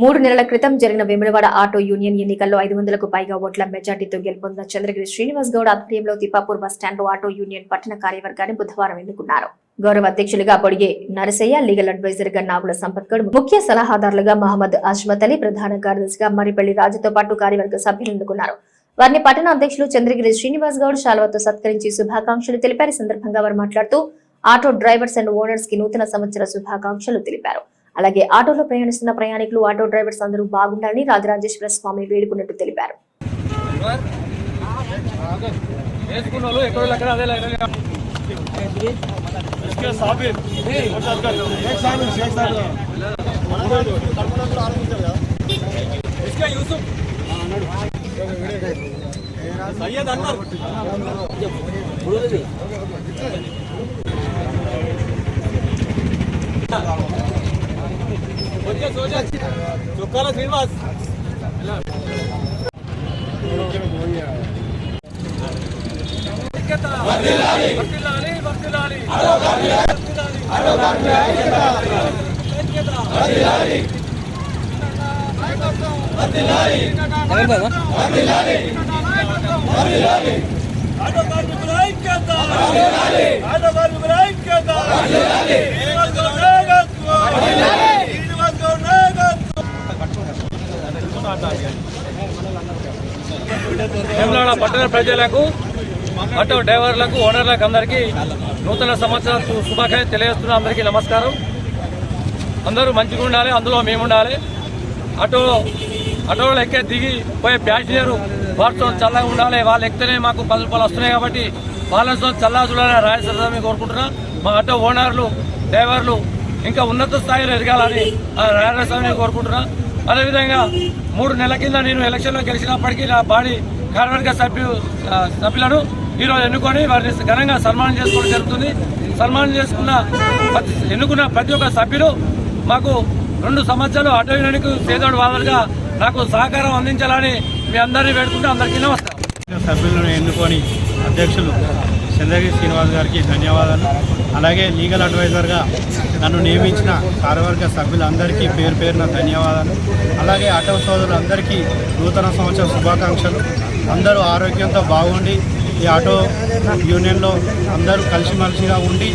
మూడు నెలల క్రితం జరిగిన వేములవాడ ఆటో యూనియన్ ఎన్నికల్లో ఐదు వందలకు పైగా ఓట్ల మెజార్టీతో గెలుపొందిన చంద్రగిరి శ్రీనివాస్ గౌడ్ ఆధ్వర్యంలో తిప్పాపూర్ బస్ ఆటో యూనియన్ పట్టణ కార్యవర్గాన్ని బుధవారం ఎన్నుకున్నారు. గౌరవ అధ్యక్షులుగా పొడిగే నరసయ్య లీగల్ అడ్వైజర్గా నాగుల సంపత్ గౌడ్ ముఖ్య సలహాదారులుగా మహమ్మద్ అజ్మత్ అలీ ప్రధాన కార్యదర్శిగా మరిపల్లి రాజుతో పాటు కార్యవర్గ సభ్యులు ఎన్నుకున్నారు. వారిని పట్టణ అధ్యక్షులు చంద్రగిరి శ్రీనివాస్ గౌడ్ శాల్వతో సత్కరించి శుభాకాంక్షలు తెలిపారు. ఈ సందర్భంగా వారు మాట్లాడుతూ ఆటో డ్రైవర్స్ అండ్ ఓనర్స్కి నూతన సంవత్సర శుభాకాంక్షలు తెలిపారు. అలాగే ఆటోలో ప్రయాణిస్తున్న ప్రయాణికులు ఆటో డ్రైవర్స్ అందరూ బాగుండాలని రాజరాజేశ్వర స్వామి వేడుకున్నట్టు తెలిపారు. సయ్యద్ అన్నారు చుక్కాల శ్రీనివాస్. వర్ధిల్లాలి. వర్ధిల్లాలి ఆటో కార్మికుల ఐక్యత ఆటో కార్మికుల ఐక్యత శ్రీనివాస్ గౌడ్ నాయకత్వం శ్రీనివాస్ గౌడ్ నాయకత్వం వేములవాడ పట్టణ ప్రజలకు ఆటో డ్రైవర్లకు ఓనర్లకు అందరికీ నూతన సంవత్సరం శు- శుభాకాంక్షలు తెలియజేస్తున్న అందరికీ నమస్కారం. అందరూ మంచిగా ఉండాలి అందులో మేము ఉండాలి. ఆటో ఆటోలో ఎక్కే దిగి పోయే ప్యాసింజర్ వారితో చల్లగా ఉండాలి. వాళ్ళు ఎక్కితేనే మాకు పది రూపాయలు వస్తున్నాయి కాబట్టి వాళ్ళతో చల్లా చూడాలని రాజేశ్వరరావు కోరుకుంటున్నా. మా ఆటో ఓనర్లు డ్రైవర్లు ఇంకా ఉన్నత స్థాయిలో ఎదగాలని ఆ రాజేశ్వరరావుని కోరుకుంటున్నా. అదేవిధంగా మూడు నెలల కింద నేను ఎలక్షన్లో గెలిచినప్పటికీ నా బాడీ కార్యవర్గ సభ్యు సభ్యులను ఈరోజు ఎన్నుకొని వారిని ఘనంగా సన్మానం చేసుకోవడం జరుగుతుంది. సన్మానం చేసుకున్న ఎన్నుకున్న ప్రతి ఒక్క సభ్యులు మాకు రెండు సంవత్సరాలు ఆటో యూనియన్కు వాళ్ళగా నాకు సహకారం అందించాలని మీ అందరినీ వేడుకుంటూ అందరికీ నమస్కారం. సభ్యులను ఎన్నుకొని అధ్యక్షులు చంద్రగిరి శ్రీనివాస్ గారికి ధన్యవాదాలు. అలాగే లీగల్ అడ్వైజర్గా నన్ను నియమించిన కార్యవర్గ సభ్యులందరికీ పేరు పేరున ధన్యవాదాలు. అలాగే ఆటో సోదరులందరికీ నూతన సంవత్సర శుభాకాంక్షలు. అందరూ ఆరోగ్యంతో బాగుండి ఈ ఆటో యూనియన్లో అందరూ కలిసిమలిసిగా ఉండి